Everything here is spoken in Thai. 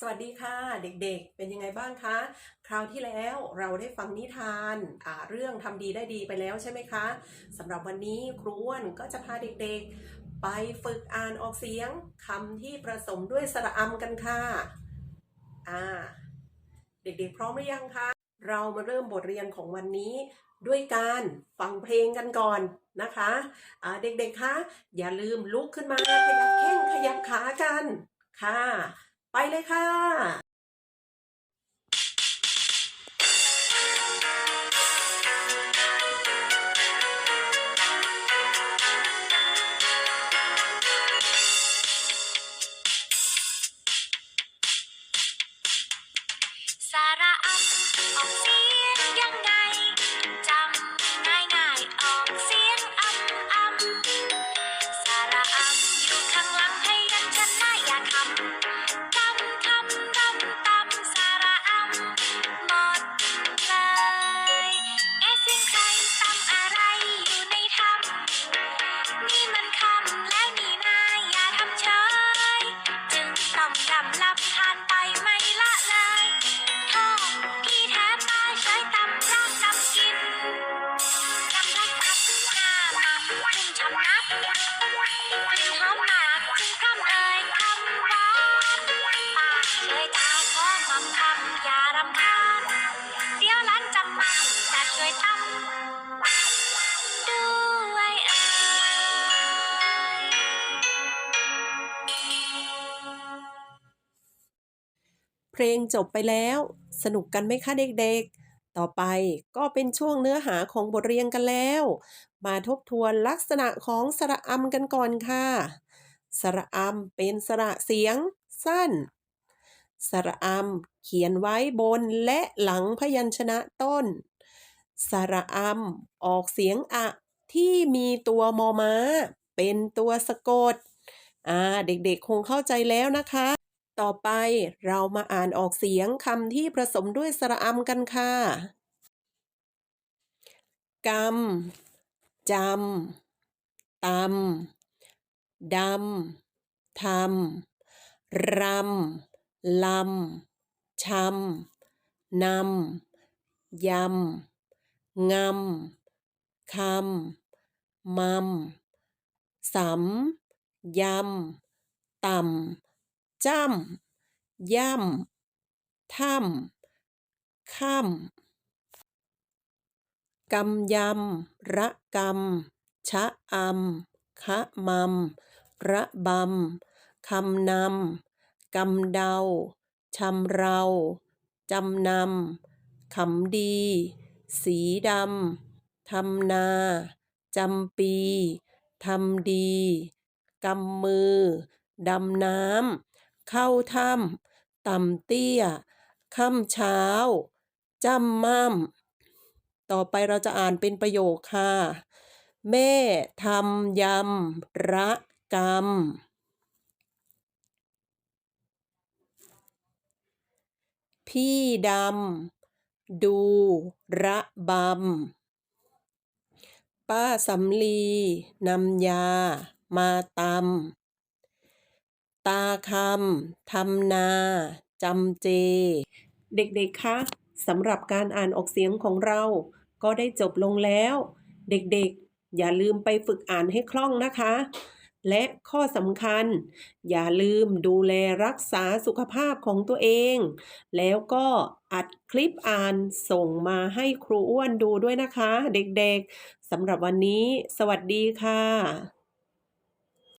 สวัสดีค่ะเด็กๆ เป็นยังไงบ้างคะ คราวที่แล้วเราได้ฟังนิทานอ่าเรื่องทำดีได้ดีไปแล้วใช่ไหมคะสำหรับวันนี้ครูอ้วนก็จะพาเด็กๆ ไปฝึกอ่านออกเสียงคำที่ผสมด้วยสระอำกันค่ะอ่าเด็กๆ พร้อมหรือยังคะ เรามาเริ่มบทเรียนของวันนี้ด้วยการฟังเพลงกันก่อนนะคะอ่าเด็กๆคะอย่าลืมลุกขึ้นมาขยับแข้งขยับขากันค่ะ ไปเลยค่ะ สาระอักออกเเพลงจบไปแล้ว สนุกกันไหมคะเด็กๆ ต่อไปก็เป็นช่วงเนื้อหาของบทเรียนกันแล้ว มาทบทวนลักษณะของสระอำกันก่อนค่ะ สระอำเป็นสระเสียงสั้น สระอำเขียนไว้บนและหลังพยัญชนะต้น สระอำออกเสียงอะที่มีตัวมอม้า เป็นตัวสะกด อ่า เด็กๆ คงเข้าใจแล้วนะคะ ต่อไปเรามาอ่านออกเสียงคำที่ผสมด้วยสระอำกันค่ะกำจำตำดำทำรำลำชำนำยำงำคำมำสำยำต่ำ จ้ำย่ำถ้ำค่ำกำยำระกำชะอำคะมำระบำคำนำกำเดาชำเราจำนำขำดี สีดำทำนาจำปีทำดีกำมือ ดำน้ำ เข้าถ้ำต่ำเตี้ยค่ำเช้าจำม่ำต่อไปเราจะอ่านเป็นประโยคค่ะ แม่ทำยำระกำพี่ดำดูระบำ ป้าสำลีนำยามาตำ ตาคำทำนาจำเจ เด็กๆคะสำหรับการอ่านออกเสียงของเรา ก็ได้จบลงแล้ว เด็กๆ อย่าลืมไปฝึกอ่านให้คล่องนะคะ และข้อสำคัญ อย่าลืมดูแลรักษาสุขภาพของตัวเอง แล้วก็อัดคลิปอ่านส่งมาให้ครูอ้วนดูด้วยนะคะ เด็กๆสำหรับวันนี้ สวัสดีค่ะ